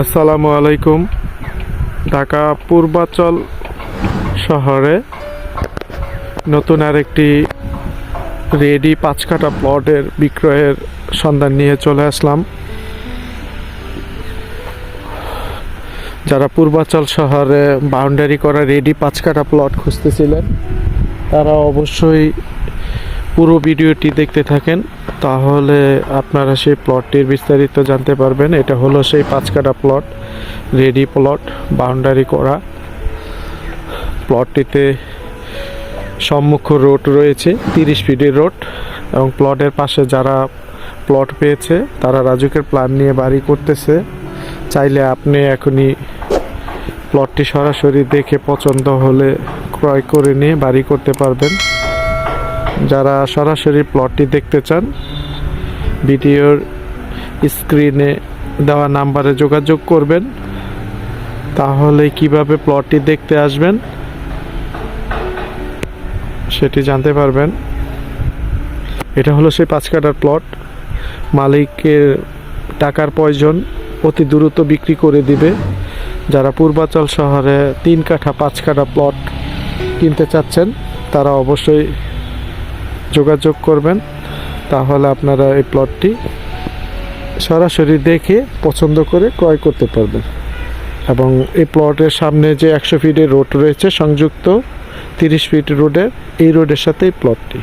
আসসালামু আলাইকুম। ঢাকা পূর্বাচল শহরে নতুন আরেকটি রেডি পাঁচ কাটা প্লটের বিক্রয়ের সন্ধান নিয়ে চলে আসলাম। যারা পূর্বাচল শহরে বাউন্ডারি করা রেডি পাঁচ কাটা প্লট খুঁজতেছিলেন, তারা অবশ্যই পুরো ভিডিওটি দেখতে থাকেন। তাহলে আপনারা সেই প্লটটির বিস্তারিত জানতে পারবেন। এটা হলো সেই পাঁচ কাটা প্লট রেডি প্লট বাউন্ডারি করা। প্লটটিতে সম্মুখ রোড রয়েছে, তিরিশ ফিটের রোড এবং প্লটের পাশে যারা প্লট পেয়েছে, তারা রাজুকের প্ল্যান নিয়ে বাড়ি করতেছে। চাইলে আপনি এখনই প্লটটি সরাসরি দেখে পছন্দ হলে ক্রয় করে নিয়ে বাড়ি করতে পারবেন। যারা সরাসরি প্লটটি দেখতে চান, ভিডিওর স্ক্রিনে দেওয়া নাম্বারে যোগাযোগ করবেন। তাহলে কীভাবে প্লটটি দেখতে আসবেন, সেটি জানতে পারবেন। এটা হলো সেই পাঁচ কাটার প্লট মালিকের টাকার প্রয়োজন অতি দ্রুত বিক্রি করে দিবে। যারা পূর্বাচল শহরে তিন কাঠা, পাঁচ কাঠা প্লট কিনতে চাচ্ছেন, তারা অবশ্যই যোগাযোগ করবেন, তাহলে আপনারা এই প্লটটি সরাসরি দেখে পছন্দ করে ক্রয় করতে পারবেন। এবং এই প্লটের সামনে যে একশো ফিটের রোড রয়েছে সংযুক্ত, তিরিশ ফিট রোডের এই রোডের সাথে এই প্লটটি